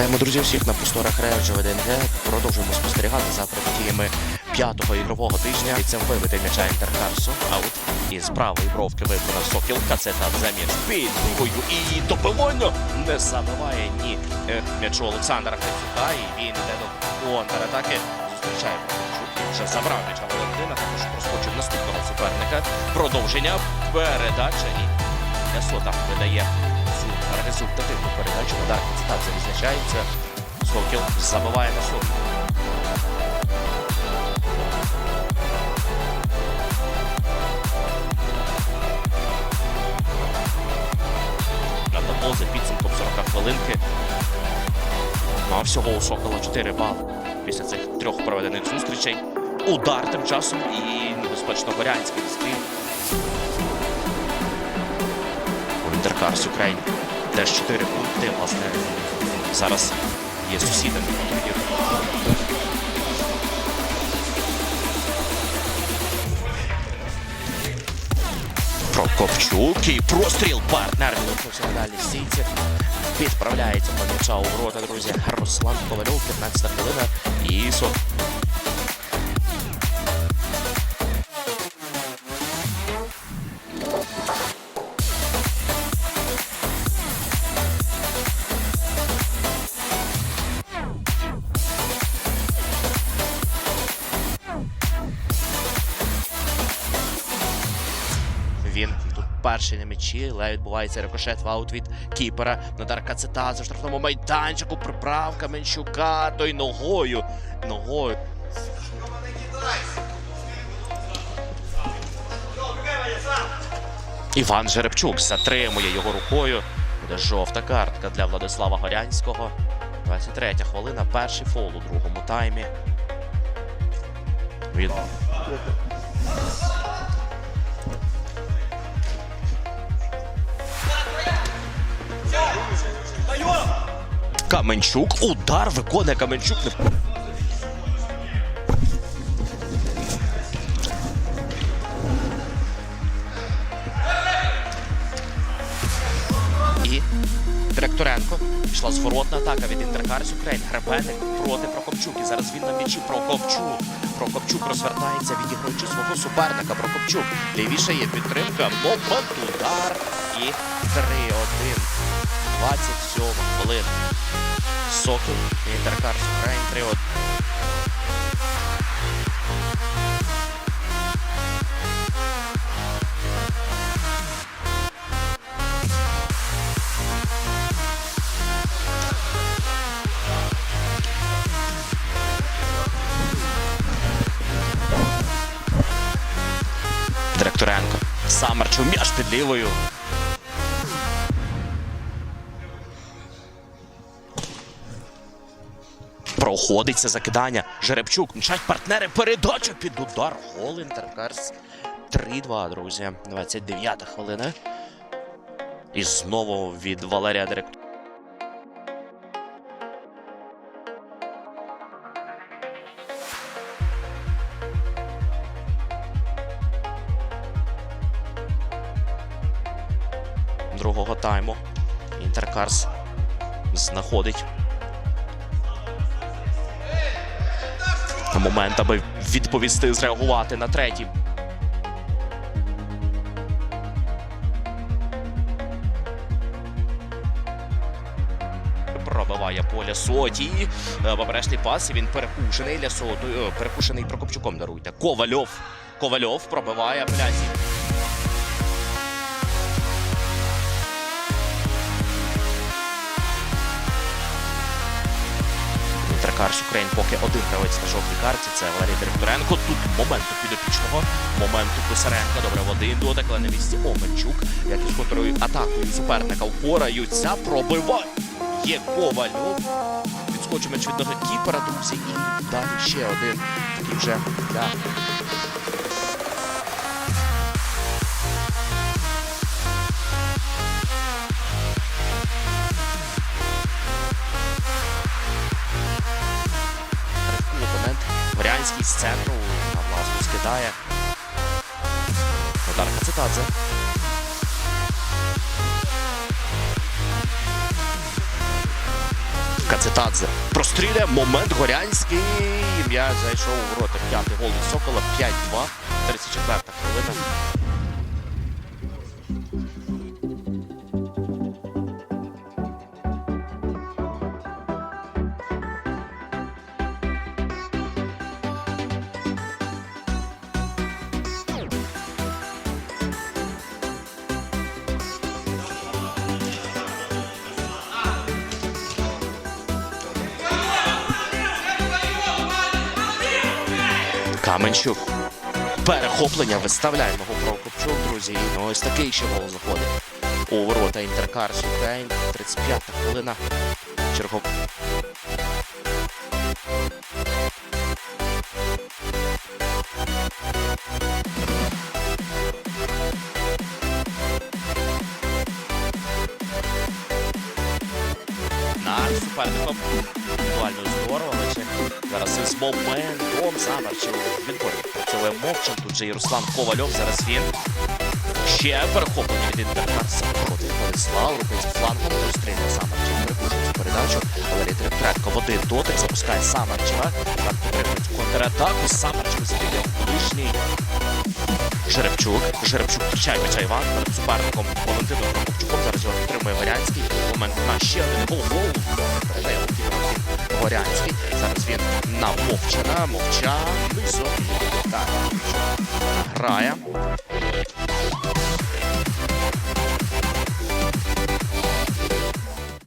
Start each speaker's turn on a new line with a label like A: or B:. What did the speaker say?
A: Вітаємо друзі всіх на просторах Реджо ВДНГ. Продовжуємо спостерігати за подіями п'ятого ігрового тижня. І це вибити м'яча Інтеркарсу. Аут. Із правої бровки виконав Сокіл. Кацета за м'яч під другою. І добивання не забиває ні е, м'ячу Олександра Хрицюка. І він йде до контратаки. Зустрічає. Вже забрав м'яча Валентина. Також проскочив наступного суперника. Продовження. Передача. І Ясота видає результативну передачу. Удар Константин відзначається. Сокіл забиває на сотку. На за підсумком 40 хвилинки. Ну а всього у Сокола 4 бали. Після цих трьох проведених зустрічей. Удар тим часом і небезпечно Горянський стрій. Інтеркарс Україн теж 4 пункти. Власне, зараз є сусідами по турніру. Прокопчук і простріл партнер дальній стійці. Відправляється по м'яча у друзі. Руслан Ковальов, 15 хвилина. І Він тут перший на м'ячі, але відбувається рикошет в аут від кіпера. Надар Кацетадзе в штрафному майданчику. Приправка Менчука. Той ногою. Ногою. Іван Жеребчук затримує його рукою. Буде жовта картка для Владислава Горянського. 23 хвилина. Перший фол у другому таймі. Від Каменчук. Удар виконує Каменчук. І Директоренко. Пішла зворотна атака від Інтеркарс Україн. Гребеник проти Прокопчук. І зараз він на м'ячі Прокопчук. Прокопчук розвертається, відіграючи свого суперника. Прокопчук. Лівіше є підтримка. Момент удар. І 3-1. 27 хвилин. Сокіл. Інтеркарс Україн 3-1. Директоренко. Самарчук м'яч під лівою. Проходить це закидання. Жеребчук. Мчать партнери. Передача під удар. Гол Інтеркарс. 3-2, друзі. 29 хвилина. І знову від Валерія Директора. Другого тайму. Інтеркарс знаходить момент, аби відповісти, зреагувати на третій. Пробиває поля соті. Е, Поперечний пас. Він перекушений для соту. е, Перекушений Прокопчуком даруйте. Ковальов. Ковальов пробиває плясі. Тракарс Україн поки один гравець на жовтій карті. Це Валерій Директоренко. Тут моменту підопічного, моменту Писаренка. Добре, води дотик, але на місці Оменчук. Як із котрою атакою суперника впораються. Пробиває. Є Ковальов. Відскочив від ноги кіпера, друзі. І далі ще один. Такий вже для Горянський з центру на власну скидає. Удар Кацетадзе. Кацетадзе простріляє момент Горянський. М'яч зайшов у ворота. П'ятий гол Сокола. 5-2. 34 хвилина. Каменщук. Перехоплення виставляє ногу Прокопчук, друзі. І ну, ось такий ще гол заходить. У ворота Інтеркарс Україн. 35 хвилина. Чергов. Суперником. Індивідуально здорово, але зараз із моментом Самарчев відборі. Працює мовчан. Тут же і Руслан Ковальов. Зараз він. Ще перехоплення від Інтеркарса. Проти Владислав. Рухається флангом. Зустріне Самарчев. Перепушує цю передачу. Валерій Трептренко в дотик. Запускає Самарчева. Так підтримують контратаку. Самарчев стріляв ближній. Жеребчук. Жеребчук втрачає м'яча Іван перед суперником Валентином Прокопчуком. Зараз його підтримує Горянський. Момент на ще один гол. Горянський. Зараз він на Мовчана. Мовчан. Низом. Так. Грає.